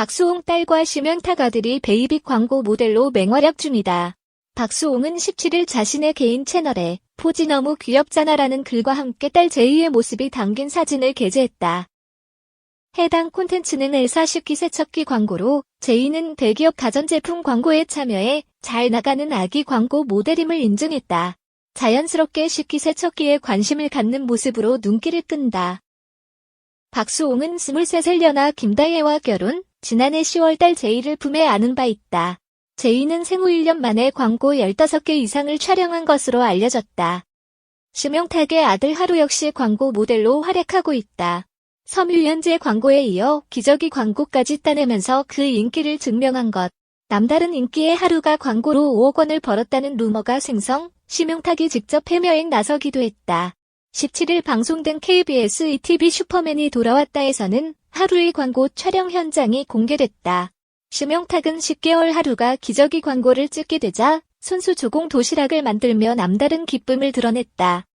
박수홍 딸과 심영탁 아들이 베이비 광고 모델로 맹활약 중이다. 박수홍은 17일 자신의 개인 채널에 포지 너무 귀엽잖아라는 글과 함께 딸 제이의 모습이 담긴 사진을 게재했다. 해당 콘텐츠는 엘사 식기 세척기 광고로 제이는 대기업 가전제품 광고에 참여해 잘 나가는 아기 광고 모델임을 인증했다. 자연스럽게 식기 세척기에 관심을 갖는 모습으로 눈길을 끈다. 박수홍은 23살 연하 김다혜와 결혼, 지난해 10월달 제이를 품에 안은 바 있다. 제이는 생후 1년 만에 광고 15개 이상을 촬영한 것으로 알려졌다. 심영탁의 아들 하루 역시 광고 모델로 활약하고 있다. 섬유유연제 광고에 이어 기저귀 광고까지 따내면서 그 인기를 증명한 것. 남다른 인기의 하루가 광고로 5억 원을 벌었다는 루머가 생성, 심용탁이 직접 해명에 나서기도 했다. 17일 방송된 KBS ETV 슈퍼맨이 돌아왔다에서는 하루의 광고 촬영 현장이 공개됐다. 심용탁은 10개월 하루가 기저귀 광고를 찍게 되자 손수 조공 도시락을 만들며 남다른 기쁨을 드러냈다.